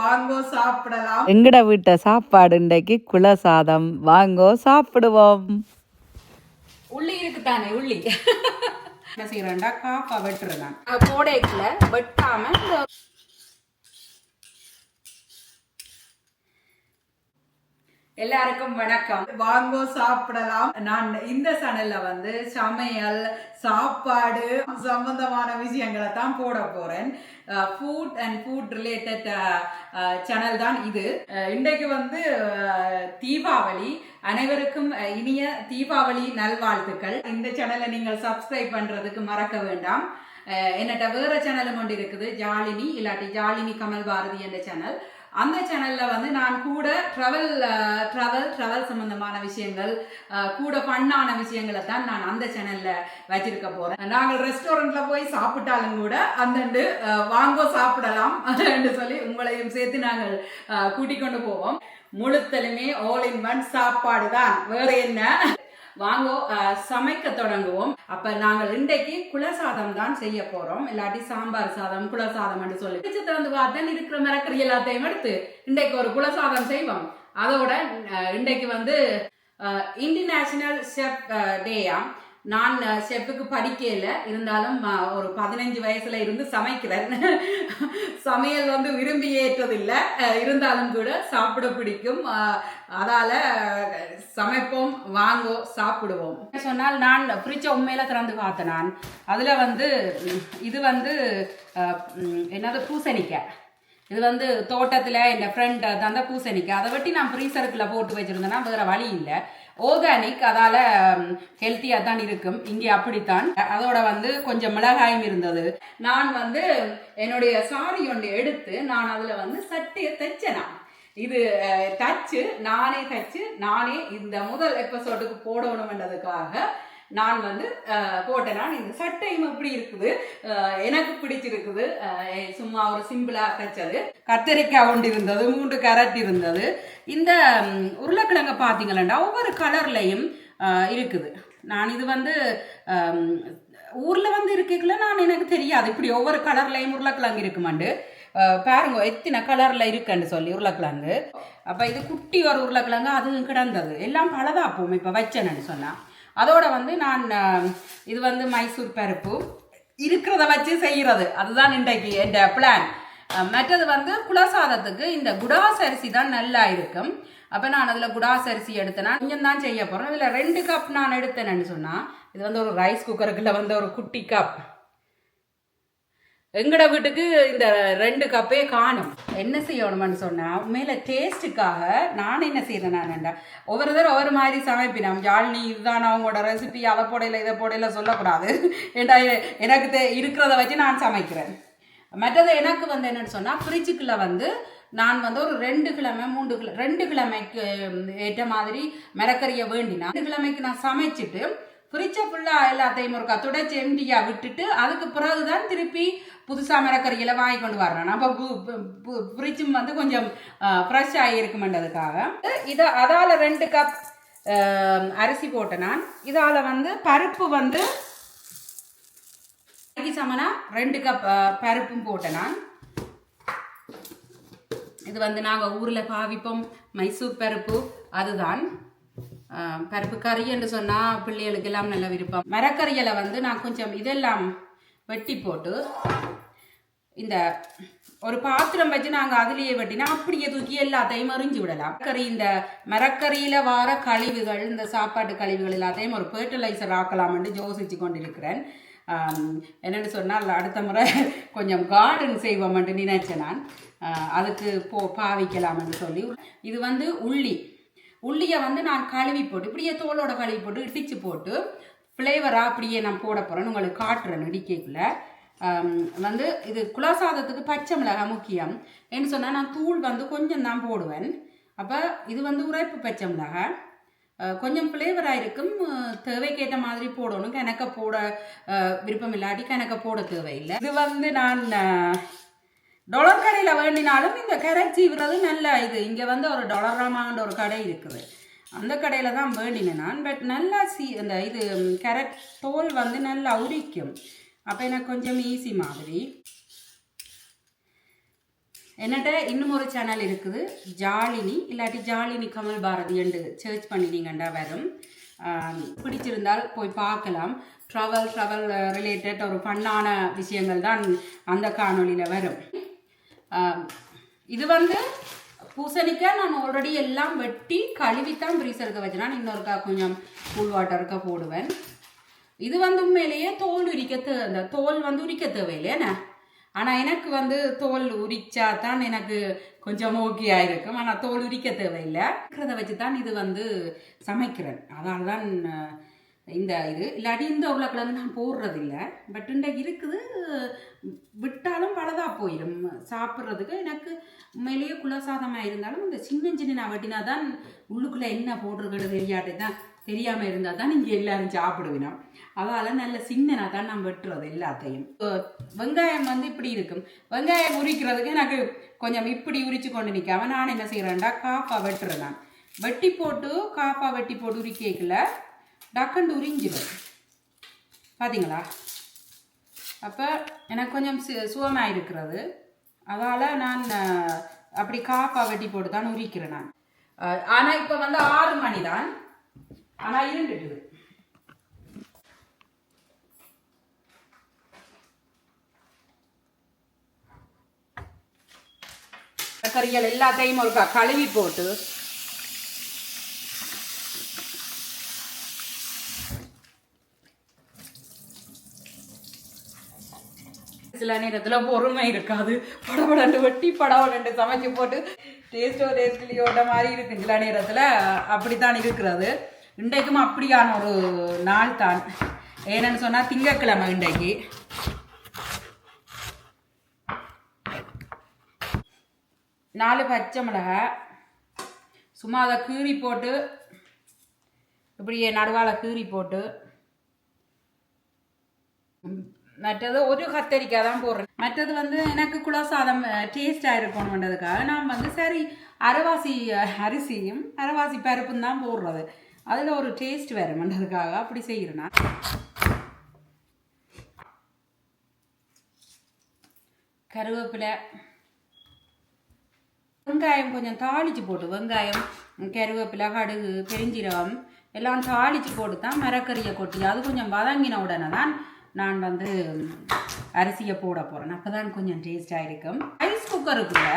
வாங்கோ சாப்பிடலாம். எங்கட வீட்டை சாப்பாடு இன்றைக்கு குலசாதம். வாங்கோ சாப்பிடுவோம். உள்ளி இருக்குதானே உள்ளி? என்ன செய்யறேன்டா? காப்பா வெட்டுறேன் போடைக்குல வெட்டாம இந்த எல்லாருக்கும் வணக்கம். வாங்கோ சாப்பிடலாம். நான் இந்த சேனல்ல வந்து சமையல் சாப்பாடு சம்பந்தமான விஷயங்களை தான் போட போறேன். Food and food related channel தான் இது. இன்றைக்கு வந்து தீபாவளி. அனைவருக்கும் இனிய தீபாவளி நல்வாழ்த்துக்கள். இந்த சேனலை நீங்கள் சப்ஸ்கிரைப் பண்றதுக்கு மறக்க வேண்டாம். என்னட்ட வேற சேனலும் ஒன்று இருக்குது ஜாலினி இல்லாட்டி ஜாலினி கமல் பாரதி என்ற சேனல் அந்த சேனல்ல வந்து நான் கூட ட்ராவல் ட்ராவல் ட்ராவல் சம்பந்தமான விஷயங்கள் கூட பண்ணான விஷயங்களை தான் நான் அந்த சேனல்ல வச்சிருக்க போறேன். நாங்கள் ரெஸ்டாரண்ட்ல போய் சாப்பிட்டாலும் கூட அந்தண்டு வாங்கோ சாப்பிடலாம் என்று சொல்லி உங்களையும் சேர்த்து நாங்கள் கூட்டிக் கொண்டு போவோம். முழுத்தலுமே ஆல் இன் ஒன் சாப்பாடு தான். வேற என்ன? வாங்கோ சமைக்க தொடங்குவோம். அப்ப நாங்கள் இன்றைக்கு குலசாதம் தான் செய்ய போறோம். இல்லாட்டி சாம்பார் சாதம் குலசாதம் என்று சொல்லி. பிடிச்சத்தை வந்து பார்த்தேன் இருக்கிற மிரக்கறி எல்லாத்தையும் எடுத்து இன்றைக்கு ஒரு குலசாதம் செய்வோம். அதோட அஹ், இன்றைக்கு வந்து இன்டர்நேஷனல் ஷெஃப் டேயா நான் ஷெஃப்புக்கு படிக்கல. இருந்தாலும் ஒரு பதினஞ்சு வயசுல இருந்து சமைக்கிறேன். சமையல் வந்து விரும்பி ஏற்றதில்லை. இருந்தாலும் கூட சாப்பிட பிடிக்கும். அதால சமைப்போம் வாங்குவோம் சாப்பிடுவோம். சொன்னால் நான் ஃப்ரிட்ஜை உண்மையில திறந்து பார்த்தேன் நான். அதுல வந்து இது வந்து என்னது? பூசணிக்காய். இது வந்து தோட்டத்தில் என் ஃப்ரெண்ட் தந்த பூசணிக்காய். அதை வெட்டி நான் ஃப்ரீசருக்குள்ள போட்டு வச்சுருந்தேன்னா வேற வழி இல்லை. ஆர்கானிக் அதால ஹெல்த்தியாக தான் இருக்கும். இங்கே அப்படித்தான். அதோட வந்து கொஞ்சம் மிளகாயும் இருந்தது. நான் வந்து என்னுடைய சாரி ஒன்று எடுத்து நான் அதில் வந்து சட்டையை தைச்சேனா இது தச்சு நானே தச்சு நானே இந்த முதல் எபிசோடுக்கு போடணும்ன்றதுக்காக நான் வந்து போட்டேன். நான் இந்த சட்டையும் எப்படி இருக்குது. எனக்கு பிடிச்சிருக்குது. சும்மா ஒரு சிம்பிளா தைச்சது. கத்தரிக்காய் ஒன்று இருந்தது மூன்று கேரட் இருந்தது. இந்த ம், உருளைக்கிழங்க பார்த்தீங்களா ஒவ்வொரு கலர்லையும் இருக்குது. நான் இது வந்து ஊரில் வந்து இருக்கல நான் எனக்கு தெரியாது. இப்படி ஒவ்வொரு கலர்லையும் உருளைக்கிழங்கு இருக்குமாண்டு. பாருங்க எத்தனை கலரில் இருக்குன்னு சொல்லி உருளைக்கிழங்கு. அப்போ இது குட்டி ஒரு உருளைக்கிழங்கு அதுவும் கிடந்தது. எல்லாம் பலதாப்போம் இப்போ வச்சேன்னு சொன்னால் அதோட வந்து நான் இது வந்து மைசூர் பருப்பு. இருக்கிறத வச்சு செய்கிறது அதுதான் இன்றைக்கு என் பிளான் மற்றது வந்து குலசாதத்துக்கு இந்த குடாஸ் அரிசி தான் நல்லா இருக்கும். அப்போ நான் அதில் குடாஸ் அரிசி எடுத்தேன்னா கொஞ்சம் தான் செய்ய போகிறேன் இதில் ரெண்டு கப் நான் எடுத்தேன்னு சொன்னால் இது வந்து ஒரு ரைஸ் குக்கருக்குள்ள வந்து ஒரு குட்டி கப் எங்கட வீட்டுக்கு இந்த ரெண்டு கப்பே காணும். என்ன செய்யணும்னு சொன்னால் உண்மையில டேஸ்ட்டுக்காக நான் என்ன செய்கிறேன் நான் ஒவ்வொரு தடவை ஒவ்வொரு மாதிரி சமைப்பினோம். ஜாலினி இதுதான் அவங்களோட ரெசிபி அதை போடையில் இதை போடையில சொல்லக்கூடாது. ஏண்டா எனக்கு தெ- இருக்கிறத வச்சு நான் சமைக்கிறேன். மற்றது எனக்கு வந்து என்னன்னு சொன்னால் ஃப்ரிட்ஜுக்குள்ள வந்து நான் வந்து ஒரு ரெண்டு கிழமை மூன்று கிழமை ரெண்டு கிழமைக்கு ஏற்ற மாதிரி மிரக்கறியை வேண்டினா ரெண்டு கிழமைக்கு நான் சமைச்சிட்டு ஃப்ரிட்ஜை ஃபுல்லாக எல்லாத்தையும் ஒருக்கா துடைச்சி செண்டியாக விட்டுட்டு அதுக்கு பிறகு தான் திருப்பி புதுசாக மிரக்கறிகளை வாங்கி கொண்டு வரேன் நம்ம ஃப்ரிட்ஜும் வந்து கொஞ்சம் ஃப்ரெஷ் ஆகியிருக்குமென்றதுக்காக இதை அதால் ரெண்டு கப் அரிசி போட்டேன் நான். இதால் வந்து பருப்பு வந்து அரிசி சமனா ரெண்டு கப் பருப்பும் போட்டேன் நான். இது வந்து நாங்கள் ஊரில் பாவிப்போம். மைசூர் பருப்பு அதுதான். பருப்பு கறி என்று சொன்னால் பிள்ளைகளுக்கு எல்லாம் நல்ல விருப்பம். மரக்கறியில் வந்து நான் கொஞ்சம் இதெல்லாம் வெட்டி போட்டு இந்த ஒரு பாத்திரம் வச்சு நாங்கள் அதுலேயே வெட்டினா அப்படியே தூக்கி எல்லாத்தையும் எறிஞ்சு விடலாம். கறி இந்த மரக்கறியில் வர கழிவுகள் இந்த சாப்பாட்டு கழிவுகள் எல்லாத்தையும் ஒரு ஃபர்டிலைசர் ஆக்கலாம்னு யோசிச்சு கொண்டிருக்கிறேன். என்னென்னு சொன்னால் அடுத்த முறை கொஞ்சம் கார்டன் செய்வோம்னு நினைச்சேன் நான். அதுக்கு போ பாவிக்கலாம்னு சொல்லி. இது வந்து உள்ளி. உள்ளியை வந்து நான் கழுவி போட்டு இப்படியே தோலோட கழுவி போட்டு இடிச்சு போட்டு ஃப்ளேவராக அப்படியே நான் போட போகிறேன் உங்களுக்கு காட்டுறேன் இடிக்கைக்குள்ள வந்து இது குலசாதத்துக்கு பச்சை மிளகாய் முக்கியம். ஏன்னு சொன்னால் நான் தூள் வந்து கொஞ்சம் தான் போடுவேன். அப்போ இது வந்து உரைப்பு பச்சை மிளகாய். கொஞ்சம் ஃப்ளேவராக இருக்கும். தேவைக்கேற்ற மாதிரி போடணும். கணக்க போட விருப்பம் இல்லாட்டி கணக்க போட தேவையில்லை. இது வந்து நான் டொலர் கடையில் வேண்டினாலும் இந்த கேரட் சீவுறது நல்ல இது. இங்கே வந்து ஒரு டொலராமான்ற ஒரு கடை இருக்குது. அந்த கடையில் தான் வேண்டினேன் நான். பட் நல்லா சீ அந்த இது கேரட் தோல் வந்து நல்லா உரிக்கும். அப்போ எனக்கு கொஞ்சம் ஈஸி மாதிரி. என்னட்ட இன்னும் ஒரு சேனல் இருக்குது. ஜாலினி இல்லாட்டி ஜாலினி கமல் பாரதி என்று சர்ச் பண்ணினீங்கண்டா வரும். பிடிச்சிருந்தால் போய் பார்க்கலாம். ட்ராவல் ட்ராவல் ரிலேட்டட் ஒரு ஃபன்னான விஷயங்கள் தான் அந்த காணொலியில் வரும். இது வந்து பூசணிக்காய் நான் ஆல்ரெடி எல்லாம் வெட்டி கழுவித்தான் ஃப்ரீசருக்கு வச்சுனா. இன்னொருக்கா கொஞ்சம் கூல் வாட்டருக்கா போடுவேன். இது வந்து உண்மையிலேயே தோல் உரிக்க தே அந்த தோல் வந்து உரிக்க தேவையில்லையேண்ணே ஆனால் எனக்கு வந்து தோல் உரிச்சா தான் எனக்கு கொஞ்சம் ஓகே ஆயிருக்கும் ஆனால் தோல் உரிக்க தேவையில்லை. இருக்கிறத வச்சு தான் இது வந்து சமைக்கிறேன். அதனால தான் இந்த இது. இல்லாட்டி இந்த உருளைக்கிழங்கு நான் போடுறதில்ல. பட் இன்றைக்கு இருக்குது. விட்டாலும் பழதா போயிடும் சாப்பிட்றதுக்கு எனக்கு உண்மையிலேயே குலசாதமாக இருந்தாலும் இந்த சின்ன சின்ன நான் வெட்டினா தான் உள்ளுக்குள்ளே என்ன போட்டிருக்கிறது தெரியாட்டு தான் தெரியாமல் இருந்தால் தான் நீங்கள் எல்லாரும் சாப்பிடுவினோம் அதால் நல்ல சின்னனா தான் நான் வெட்டுறது எல்லாத்தையும். வெங்காயம் வந்து இப்படி இருக்கும். வெங்காயம் உரிக்கிறதுக்கு எனக்கு கொஞ்சம் இப்படி உரிச்சு கொண்டு நிற்காம நான் என்ன செய்கிறேன்டா காஃபா வெட்டுறேன் நான் வெட்டி போட்டு காஃபா வெட்டி போட்டு உரிக்கல டக்குண்டு உரிஞ்சிடும். பார்த்தீங்களா அப்போ எனக்கு கொஞ்சம் சு- சுகமாக இருக்கிறது. அதால் நான் அப்படி காப்பா வெட்டி போட்டு தான் உரிக்கிறேன் நான். ஆனால் இப்போ வந்து ஆறு மணி தான் ஆனா இருண்டுட்டுது கறிகள் எல்லாத்தையும் ஒரு கழுவி போட்டு சில நேரத்தில் பொறுமை இருக்காது. படபடண்டு வெட்டி படபடண்டு சமைச்சு போட்டு டேஸ்டோ டேஸ்ட்லியோட மாதிரி இருக்கு. சில நேரத்தில் அப்படித்தான் இருக்கிறது. இன்றைக்கும் அப்படியான ஒரு நாள் தான். ஏன்னு சொன்னால் திங்கட்கிழமை இன்றைக்கு. நாலு பச்சை மிளகாய் சும்மா அதை கீறி போட்டு இப்படியே நடுவால் கீறி போட்டு. மற்றது ஒரு கத்தரிக்காய் தான் போடுறேன். மற்றது வந்து எனக்கு குலசாதம் டேஸ்டாக இருக்கணுன்றதுக்காக நான் வந்து சரி அரைவாசி அரிசியும் அரைவாசி பருப்பும் தான் போடுறது. அதில் ஒரு டேஸ்ட் வருமன்றதுக்காக அப்படி செய்கிறேன்னா கருவேப்பிலை. வெங்காயம் கொஞ்சம் தாளித்து போட்டு வெங்காயம் கருவேப்பிலை கடுகு பெருஞ்சீரகம் எல்லாம் தாளித்து போட்டு தான் மரக்கறியை கொட்டி அது கொஞ்சம் வதங்கின உடனே தான் நான் வந்து அரிசியை போட போகிறேன் அப்போ தான் கொஞ்சம் டேஸ்டாக இருக்கும். ரைஸ் குக்கருக்குள்ள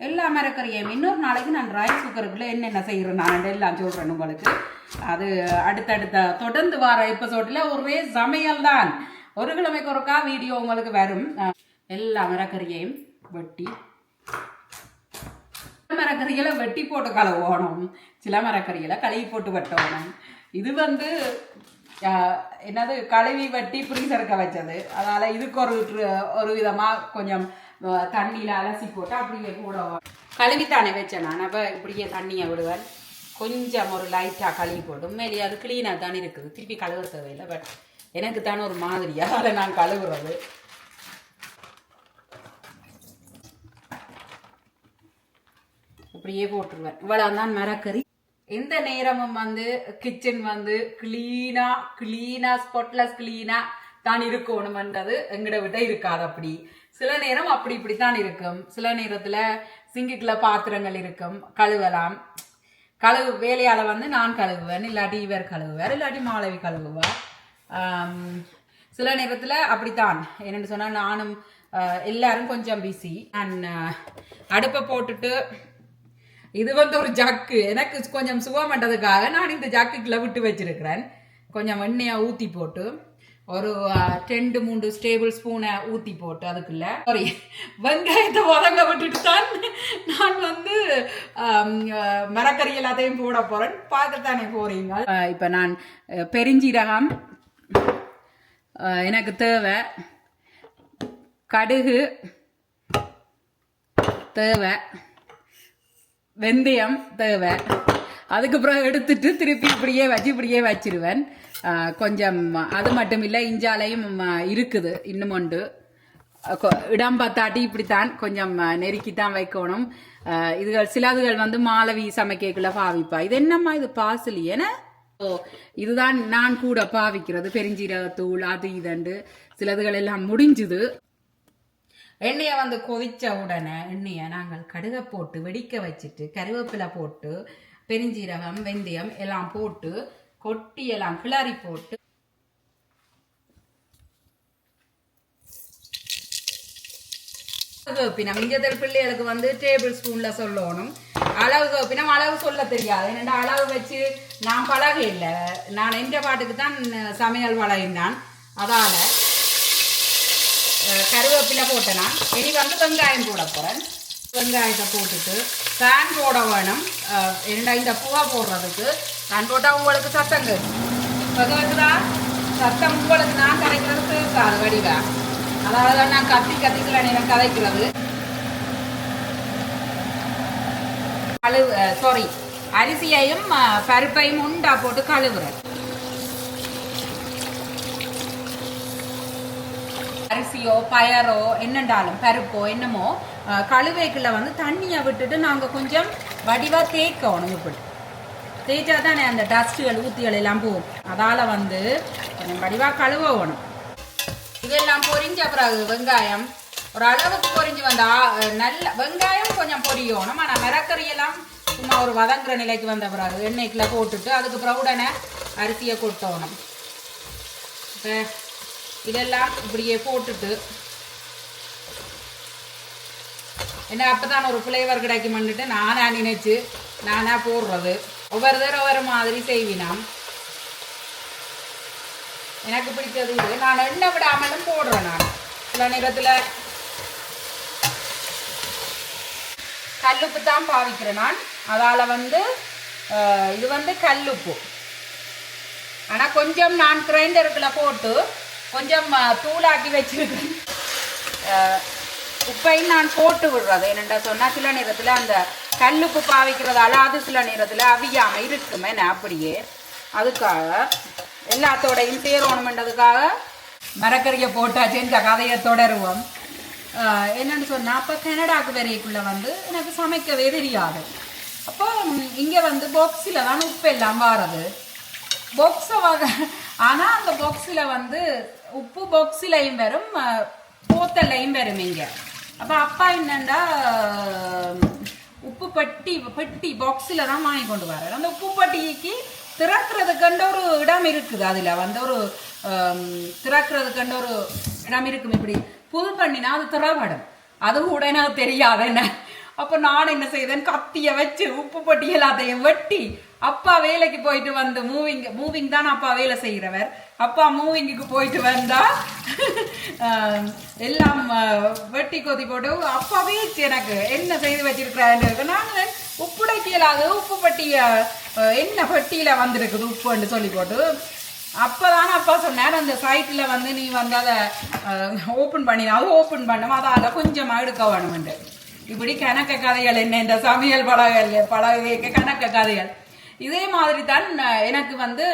எல்லா மரக்கறியையும் இன்னொரு நாளைக்கு நான் ரைஸ் குக்கருக்குள்ள என்னென்ன செய்கிறேன் நான் எல்லாம் சொல்கிறேன் உங்களுக்கு. அது அடுத்தடுத்த தொடர்ந்து வார எபிசோடில் ஒரே சமையல் தான். ஒரு கிழமைக்கு ஒருக்கா வீடியோ உங்களுக்கு வரும். எல்லா மரக்கறியையும் வெட்டி சில மரக்கறிகளை வெட்டி போட்டு கழுவணும். சில மரக்கறிகளை கழுவி போட்டு வெட்டணும். இது வந்து ஆஹ், என்னது கழுவி வெட்டி ஃப்ரீசருக்க வச்சது. அதனால் இதுக்கு ஒரு ஒரு விதமா கொஞ்சம் தண்ணியில் அலசி போட்டு அப்படியே கூட கழுவி தானே வச்சேன் நான். அப்போ இப்படியே தண்ணியை விடுவேன். கொஞ்சம் ஒரு லைட்டாக கழுவி போட்டு உண்மையிலேயே அது க்ளீனாக தான் இருக்குது. திருப்பி கழுவ தேவையில்லை பட் எனக்கு தானே ஒரு மாதிரியாக அதை நான் கழுவுறது. இப்படியே போட்டுருவேன். இவ்வளவுதான் மரக்கறி. எந்த நேரமும் வந்து கிச்சன் வந்து கிளீனா கிளீனா ஸ்பாட்லெஸ் கிளீனா தான் இருக்கணும்ன்றது எங்கட விட்ட இருக்காது அப்படி. சில நேரம் அப்படி இப்படித்தான் இருக்கும். சில நேரத்துல சிங்கிக்குள்ள பாத்திரங்கள் இருக்கும். கழுவலாம். கழுவு வேலையால வந்து நான் கழுவுவேன் இல்லாட்டி இவர் கழுவுவார் இல்லாட்டி மாளவி கழுவுவார். சில நேரத்தில் அப்படித்தான். என்னென்னு சொன்னால் நானும் எல்லாரும் கொஞ்சம் பிஸி அண்ட் அடுப்பை போட்டுட்டு இது வந்து ஒரு ஜக்கு எனக்கு கொஞ்சம் சுகமன்றதுக்காக நான் இந்த ஜக்குக்குள்ள விட்டு வச்சிருக்கிறேன். கொஞ்சம் எண்ணெயை ஊற்றி போட்டு ஒரு ரெண்டு மூன்று டேபிள் ஸ்பூனை ஊற்றி போட்டு அதுக்குள்ள. சாரி வெங்காயத்தை வதங்க விட்டுட்டு தான் நான் வந்து மரக்கறி எல்லாத்தையும் போட போகிறேன் பார்த்துத்தானே போகிறீங்க இப்போ நான் பெருஞ்சீரகம் எனக்கு தேவை கடுகு தேவை வெந்தயம் தேவை. அதுக்கப்புறம் எடுத்துட்டு திருப்பி இப்படியே வச்சு இப்படியே வச்சிருவேன். கொஞ்சம் அது மட்டும் இல்லை இஞ்சாலையும் இருக்குது இன்னும் உண்டு. கொ- இடம் பார்த்தாட்டி இப்படித்தான் கொஞ்சம் நெருக்கித்தான் வைக்கணும். இதுகள் சிலதுகள் வந்து மாலவி சமைக்கக்குள்ள பாவிப்பா. இது என்னம்மா இது பாசலி? ஏன்னா ஓ இதுதான் நான் கூட பாவிக்கிறது. பெருஞ்சீரகத்தூள் அது இதண்டு. சிலதுகள் எல்லாம் முடிஞ்சுது. எண்ணெயை வந்து கொதிச்ச உடனே எண்ணெயை நாங்கள் கடுகை போட்டு வெடிக்க வச்சுட்டு கருவேப்பிலை போட்டு பெருஞ்சீரகம் வெந்தயம் எல்லாம் போட்டு கொட்டி எல்லாம் கிளறி போட்டு அளவு கப்பினம் பிள்ளைகளுக்கு வந்து டேபிள் ஸ்பூன்ல சொல்லணும். அளவு கப்பினம் அளவு சொல்ல தெரியாது. என்னடா அளவு வச்சு நான் பழக இல்லை. நான் எந்த பாட்டுக்கு தான் சமையல் வளையினான் அதால கருவேப்பில கருவேப்பிலை போட்டேன்? இனி வந்து வெங்காயம் போட போகிறேன் வெங்காயத்தை போட்டுட்டு ஃபேன் போட வேணும். அஹ், என்னடா இந்த பூவா போடுறதுக்கு. ஃபேன் போட்டால் உங்களுக்கு சத்தம் கேட்கும் இப்போ கேட்குதா சத்தம் உங்களுக்கு நான் கரைக்கிறது கேட்காது வடிவா. அதாவது தான் நான் கத்தி கத்திக்கல நான் கதைக்கிறது. கழுவு சாரி அரிசியையும் பருப்பையும் உண்டா போட்டு கழுவுறேன் அரிசியோ பயரோ என்னண்டாலும் பருப்போ என்னமோ அஹ், கழுவைக்குள்ள வந்து தண்ணியை விட்டுட்டு நாங்கள் கொஞ்சம் வடிவாக தேய்க்கணும் இப்படி. தேய்ச்சா தானே அந்த டஸ்ட்டுகள் ஊத்திகள் எல்லாம் போகும். அதால் வந்து கொஞ்சம் வடிவாக கழுவ வேணும் இதெல்லாம் பொரிஞ்ச பிறகு வெங்காயம் ஒரு அளவுக்கு பொரிஞ்சு வந்தா நல்ல வெங்காயம் கொஞ்சம் பொரியணும். ஆனால் மிரக்கறியெல்லாம் சும்மா ஒரு வதங்குற நிலைக்கு வந்த பிறகு எண்ணெய்க்குள்ள போட்டுட்டு அதுக்கு பிறகு உடனே அரிசியை கொட்டணும். இப்போ இதெல்லாம் இப்படியே போட்டுட்டு என்ன அப்பதான் ஒரு ஃப்ளேவர் கிடைக்குமென்னுட்டு நானாக நினைச்சு நானாக போடுறது. ஒவ்வொரு தடவை ஒவ்வொரு மாதிரி செய்வினாம் எனக்கு பிடிச்சது இது. நான் எண்ணெய் விடாமலும் போடுறேன் நான். சில நேரத்தில் கல்லுப்பு தான் பாவிக்கிறேன் நான். அதால் வந்து இது வந்து கல்லுப்பு. ஆனால் கொஞ்சம் நான் கிரைண்டருக்குள்ள போட்டு கொஞ்சம் தூளாக்கி வச்சிருக்கேன் உப்பையும் நான் போட்டு விடுறது. என்னென்ன சொன்னால் சில நேரத்தில் அந்த கல்லுப்பு பாவிக்கிறதால அது சில நேரத்தில் அவியாமல் இருக்குமே. நான் அப்படியே? அதுக்காக எல்லாத்தோடையும் சேரணுமென்றதுக்காக மரக்கறியை போட்டாச்சு. இந்த கதையை தொடருவோம். என்னென்னு என்னன்னு சொன்னால் அப்போ கனடாக்கு வரைக்குள்ளே வந்து எனக்கு சமைக்கவே தெரியாது. அப்போ இங்கே வந்து பாக்ஸில் தான் உப்பு எல்லாம் வாரது. பாக்ஸை வாங்க ஆனால் அந்த பாக்ஸில் வந்து உப்பு பாக்ஸிலையும் வரும் அஹ், வரும் இங்கே. அப்போ அப்பா என்னண்டா உப்பு பட்டி பெட்டி பாக்ஸில் தான் வாங்கி கொண்டு வரேன் அந்த உப்பு பட்டிக்கு திறக்கிறதுக்கண்ட ஒரு இடம் இருக்குது அதில். வந்து ஒரு திறக்கிறதுக்கண்ட ஒரு இடம் இருக்கும். இப்படி புது பண்ணினா அது திறப்படும் அது கூட எனக்கு தெரியாது. என்ன அப்போ நான் என்ன செய்தேன்? கத்தியை வச்சு உப்பு பொட்டி எல்லாத்தையும் வெட்டி அப்பா வேலைக்கு போயிட்டு வந்து மூவிங் மூவிங் தான் அப்பா வேலை செய்கிறவர் அப்பா மூவிங்குக்கு போயிட்டு வந்தா எல்லாம் வெட்டி கொதி போட்டு அப்பாவே எனக்கு என்ன செய்து வச்சிருக்கிறாரு? நான் உப்புடைக்கலாது உப்பு பட்டிய என்ன பெட்டியில வந்திருக்குது உப்புன்னு சொல்லி போட்டு அப்பதான் அப்பா சொன்னார் அந்த சைட்டில் வந்து நீ வந்து அதை ஓப்பன் பண்ணி ஓப்பன் பண்ணும் அதால் கொஞ்சமாக எடுக்க வேணுமெண்டு இப்படி கணக்க கதைகள் என்ன இந்த சமையல் பழக பழக கணக்க கதைகள். இதே மாதிரி தான் எனக்கு வந்து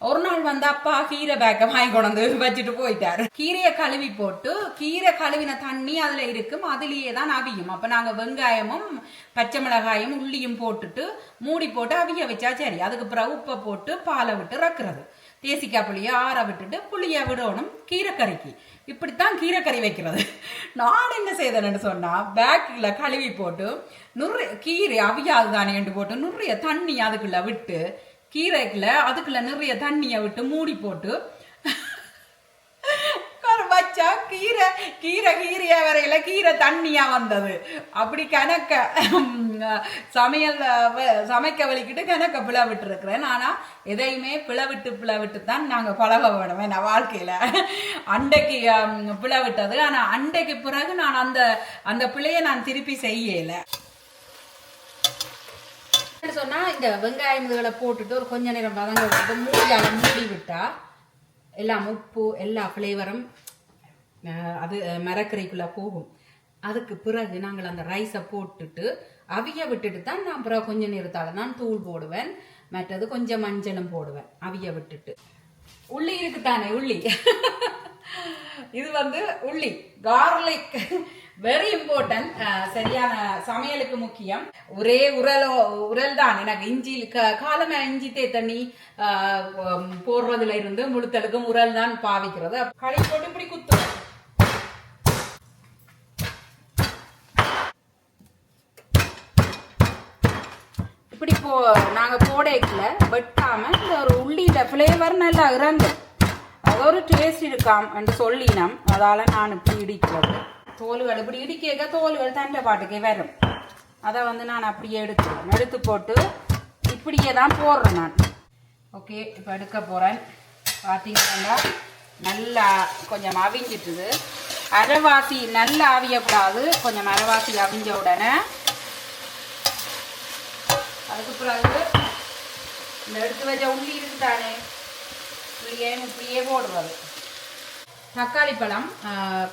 ஒரு நாள் வந்து அப்பா கீரை பேக்கை வாங்கி கொண்டு வந்து வச்சுட்டு போயிட்டாரு. கீரையை கழுவி போட்டு கீரை கழுவின தண்ணி அதுல இருக்கும் அதுலயே தான் அவியும். அப்ப நாங்க வெங்காயமும் பச்சை மிளகாயும் உள்ளியும் போட்டுட்டு மூடி போட்டு அவிய வச்சா சரி. அதுக்கு பிறகு உப்பை போட்டு பாலை விட்டு ரக்குறது தேசிக்காய் புளியை ஆற விட்டுட்டு புளியை விடணும் கீரைக்கறிக்கு. இப்படித்தான் கீரைக்கறி வைக்கிறது. நான் என்ன செய்தேன்னு சொன்னால் பேக்கில் கழுவி போட்டு நுறு கீரை அவியாது தானேண்டு போட்டு நுறைய தண்ணி அதுக்குள்ளே விட்டு கீரைக்குள்ள அதுக்குள்ளே நிறைய தண்ணியை விட்டு மூடி போட்டு வச்சா கீரை கீரை கீரையா வரையில கீரை தண்ணியா வந்தது. அப்படி கணக்க சமையல் சமைக்க வலிக்கிட்டு கணக்க பிளவிட்டு இருக்கிறேன் ஆனா எதையுமே பிளவிட்டு பிளவிட்டு தான் நாங்க பழக வேணும் நான் வாழ்க்கையில. அண்டைக்கு பிளவிட்டது. ஆனா அண்டைக்கு பிறகு நான் அந்த அந்த பிள்ளையை நான் திருப்பி செய்யல. என்ன சொன்னா இந்த வெங்காயம் இதுகளை போட்டுட்டு ஒரு கொஞ்ச நேரம் வதங்க விட்டு மூடியால மூடி விட்டா எல்லாம் உப்பு எல்லா ஃப்ளேவரும் அது அஹ், போகும். அதுக்கு பிறகு நாங்கள் அந்த ரைஸை போட்டுட்டு அவிய விட்டுட்டு தான் நான் அப்புறம் கொஞ்ச நேரத்தால தான் தூள் போடுவேன். மற்றது கொஞ்சம் மஞ்சளும் போடுவேன் அவிய விட்டுட்டு. உள்ளி இருக்குதானே உள்ளி? இது வந்து உள்ளி. கார்லிக் வெரி இம்பார்ட்டன்ட் சரியான சமையலுக்கு முக்கியம். ஒரே உரலோ உரல் தான். எனக்கு இஞ்சி க- காலமே இஞ்சி தே தண்ணி ஆஹ், போடுறதுல இருந்து முழுத்தலுக்கும் உரல் தான் பாவிக்கிறது. களி போட்டு இப்படி குத்துவேன் இப்படி போ நாங்கள் போடைக்கில் வெட்டாமல் இந்த ஒரு உள்ளிட்ட ஃப்ளேவர் நல்லா இறந்து அது ஒரு டேஸ்ட் இருக்காம் என்று சொல்லினோம். அதால் நான் இப்படி இடிக்கிறது. தோல்கள் இப்படி இடிக்க தோல்கள் தண்டை பாட்டுக்கே வரும். அதை வந்து நான் அப்படியே எடுத்துருவேன் எடுத்து போட்டு இப்படியே தான் போடுறேன் நான். ஓகே இப்போ எடுக்க போகிறேன் பார்த்தீங்கன்னா நல்லா கொஞ்சம் அவிஞ்சிட்டுது. அரைவாசி நல்லா அவியக்கூடாது. கொஞ்சம் அரைவாசி அவிஞ்ச உடனே அதுக்கு பிறகு இந்த எடுத்து வச்ச உள்ளி இருக்குதானே? இப்படியே இப்படியே போடுறது. தக்காளி பழம்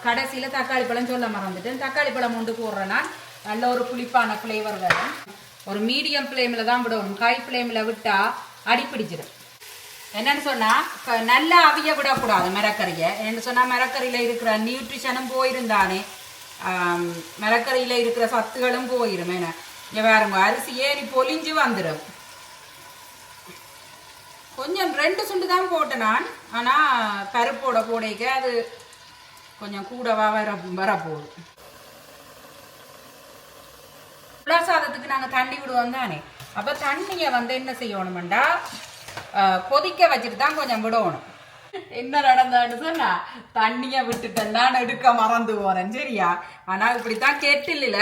கடைசியில் தக்காளி பழம் சொல்ல மறந்துட்டேன். தக்காளி பழம் ஒன்று போடுறேன்னா நல்ல ஒரு புளிப்பான ஃப்ளேவர் வரும். ஒரு மீடியம் ஃப்ளேமில் தான் விடணும். ஹை ஃப்ளேமில் விட்டால் அடிப்பிடிச்சிடும். என்னன்னு சொன்னால் க- நல்லா அவிய விடக்கூடாது மரக்கறியை. என்னென்னு சொன்னால் மரக்கறியில் இருக்கிற நியூட்ரிஷனும் போயிருந்தானே. ஆம், மரக்கறியில் இருக்கிற சத்துகளும் போயிடும் என்ன? இங்கே பாருங்க அரிசி ஏறி பொலிஞ்சு வந்துடும். கொஞ்சம் ரெண்டு சுண்டு தான் போட்டேன் நான். ஆனால் பருப்போட போடைக்க அது கொஞ்சம் கூடவா வர வரப்போகுது. புலா சாதத்துக்கு நாங்கள் தண்ணி விடுவோம் தானே? அப்போ தண்ணியை வந்து என்ன செய்யணுமெண்டா கொதிக்க வச்சுட்டு தான் கொஞ்சம் விடணும். என்ன நடந்தான்னு சொன்னா தண்ணிய விட்டுட்டேன். நான் எடுக்க மறந்து போறேன். சரியா? ஆனா இப்படித்தான் கெட்டில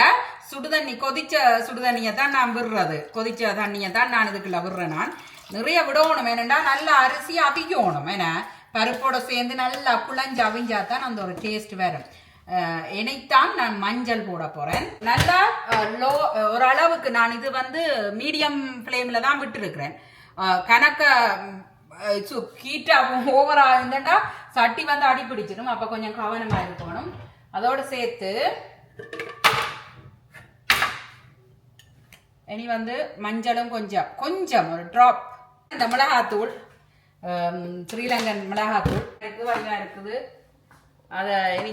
சுடுதண்ணி கொதிச்ச சுடுதண்ணியை தான் நான் விடுறது. கொதிச்ச தண்ணியை தான் நான் இதுக்குள்ள விடுறேன் நான். நிறைய விடணும். ஏனண்டா நல்ல அரிசி அவிக்கணும். ஏன்னா பருப்போட சேர்ந்து நல்லா குழஞ்சு அவிஞ்சா தான் அந்த ஒரு டேஸ்ட் வரும். இணைத்தான் நான் மஞ்சள் போட போறேன். நல்லா லோ ஓரளவுக்கு நான் இது வந்து மீடியம் ஃப்ளேம்ல தான் விட்டுருக்கிறேன். கணக்க கீட்டா ஓவரா இருந்தேன்டா சட்டி வந்து அடி பிடிச்சிடும் கொஞ்சம் கவனமாக இருக்கணும் அதோடு சேர்த்து இனி வந்து மஞ்சளும் கொஞ்சம் கொஞ்சம் ஒரு ட்ராப் இந்த மிளகாத்தூள் ஸ்ரீலங்கன் மிளகாத்தூள் இருக்குது வெங்காயம் இருக்குது அதை இனி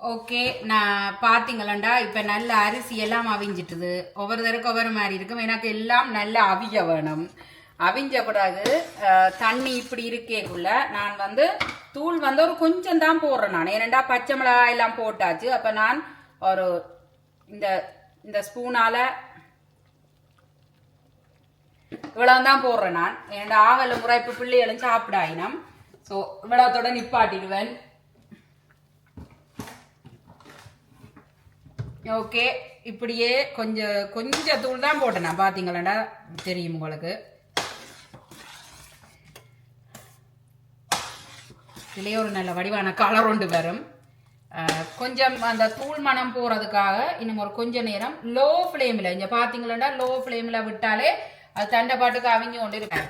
ஓகே நான் பார்த்தீங்களண்டா இப்போ நல்ல அரிசி எல்லாம் அவிஞ்சிட்டுது ஒவ்வொரு தடவைக்கு ஒவ்வொரு மாதிரி இருக்கும் எனக்கு எல்லாம் நல்லா அவிய வேணும் அவிஞ்ச பிறகு தண்ணி இப்படி இருக்கேக்குள்ள நான் வந்து தூள் வந்து ஒரு கொஞ்சம் தான் போடுறேன் நான். ஏனெண்டா பச்சை மிளகாய் எல்லாம் போட்டாச்சு. அப்போ நான் ஒரு இந்த இந்த ஸ்பூனால் இவ்வளவு தான் போடுறேன் நான். ஏன்டா ஆவல முறை இப்போ பிள்ளைகளும் சாப்பிடாயினம். ஸோ இவ்வளோத்தோட நிப்பாட்டிடுவேன். ஓகே இப்படியே கொஞ்சம் கொஞ்சம் தூள் தான் போட்டேன் நான். பார்த்தீங்களாண்டா தெரியும் உங்களுக்கு. இதுலேயே ஒரு நல்ல வடிவான கலர் ஒன்று வரும். கொஞ்சம் அந்த தூள் மனம் போகிறதுக்காக இன்னும் ஒரு கொஞ்ச நேரம் லோ ஃப்ளேமில் இங்கே பார்த்தீங்களாண்டா லோ ஃப்ளேமில் விட்டாலே அது தண்டை பாட்டுக்கு அவங்க கொண்டு இருக்கு.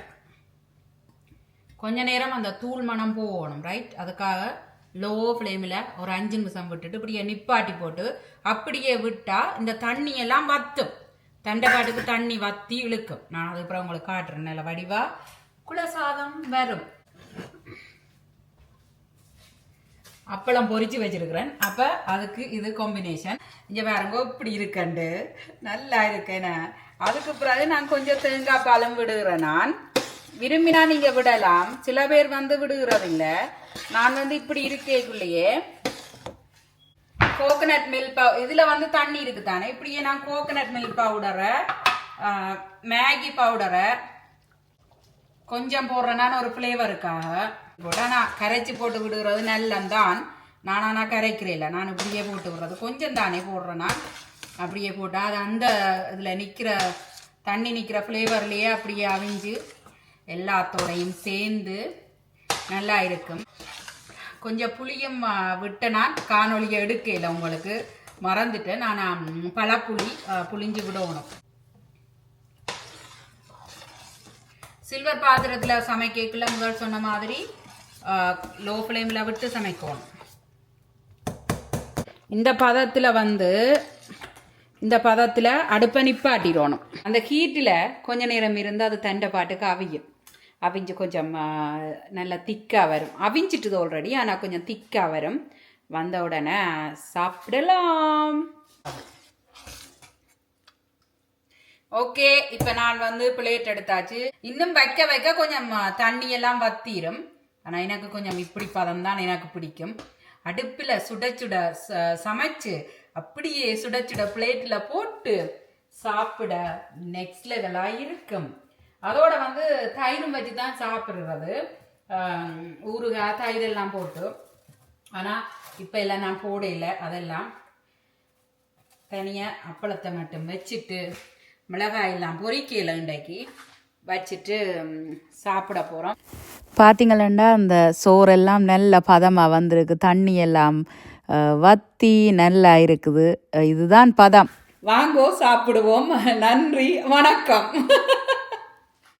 கொஞ்ச நேரம் அந்த தூள் மனம் போகணும் ரைட் அதுக்காக லோ ஃப்ளேமில் ஒரு அஞ்சு நிமிஷம் விட்டுட்டு இப்படியே நிப்பாட்டி போட்டு அப்படியே விட்டால் இந்த தண்ணியெல்லாம் வத்தும். தண்டை பாட்டுக்கு தண்ணி வத்தி இழுக்கும். நான் அதுக்கப்புறம் உங்களுக்கு காட்டுறேன். நல்ல வடிவாக குலசாதம் வரும். அப்பளம் பொறிச்சு வச்சிருக்கிறேன். அப்ப அதுக்கு இது காம்பினேஷன் இங்க பாருங்க இப்படி இருக்கண்டு. நல்லா இருக்கேன. அதுக்கு பிறகு நான் கொஞ்சம் தேங்காய் பாலும் விடுகிறேன் நான். விரும்பினா நீங்க விடலாம். சில பேர் வந்து விடுகிறதில்ல. நான் வந்து இப்படி இருக்கேக்குள்ளேயே. கோகனட் மில்க் பவு இதுல வந்து தண்ணி இருக்கு தானே இப்படியே நான் கோகனட் மில்க் பவுடரை மேகி பவுடரை கொஞ்சம் போடுறேன்னா ஒரு ஃப்ளேவருக்காக போட்டா நான் கரைச்சி போட்டு விடுகிறது நல்லந்தான். நான் ஆனால் கரைக்கிறேன் நான் இப்படியே போட்டு விடுறது. கொஞ்சம் தானே போடுறேன்னா அப்படியே போட்டால் அது அந்த இதில் நிற்கிற தண்ணி நிற்கிற ஃப்ளேவர்லேயே அப்படியே அவிஞ்சு எல்லாத்தோடையும் சேர்ந்து நல்லா இருக்கும். கொஞ்சம் புளியும் விட்ட நான். காணொலியை எடுக்கல உங்களுக்கு. மறந்துட்டேன். நான் பழப்புளி புளிஞ்சு விடணும். சில்வர் பாத்திரத்தில் சமைக்கல முதல் சொன்ன மாதிரி லோ ஃப்ளேமில் விட்டு சமைக்கணும் இந்த பதத்தில் வந்து இந்த பதத்தில் அடுப்பை நிப்பாட்டிடணும் அந்த ஹீட்டில் கொஞ்ச நேரம் இருந்து அது தண்டை பாட்டுக்கு அவியும் அவிஞ்சு கொஞ்சம் நல்லா திக்காக வரும் அவிஞ்சிட்டுது ஆல்ரெடி ஆனால் கொஞ்சம் திக்காக வரும் வந்த உடனே சாப்பிடலாம் ஓகே இப்போ நான் வந்து பிளேட் எடுத்தாச்சு இன்னும் வைக்க வைக்க கொஞ்சம் ஆ, தண்ணி எல்லாம் வத்திரும் ஆனால் எனக்கு கொஞ்சம் இப்படி பதம் தான் எனக்கு பிடிக்கும். அடுப்பில் சுட சுட ச- சமைச்சு அப்படியே சுட சுட பிளேட்டில் போட்டு சாப்பிட நெக்ஸ்ட் லெவலாக இருக்கும். அதோட வந்து தயிரும் வச்சு தான் சாப்பிட்றது. ஊறுகாய் தயிர் எல்லாம் போட்டு. ஆனால் இப்போ எல்லாம் நான் போடையில அதெல்லாம். தனியாக அப்பளத்தை மட்டும் வச்சுட்டு மிளகாய் எல்லாம் இன்றைக்கு. வச்சுட்டு சாப்பிட போகிறோம் பார்த்தீங்களா அந்த சோறெல்லாம் நல்ல பதமாக வந்திருக்கு. தண்ணி எல்லாம் வத்தி நல்லா இருக்குது. இதுதான் பதம். வாங்கோ சாப்பிடுவோம். நன்றி வணக்கம்.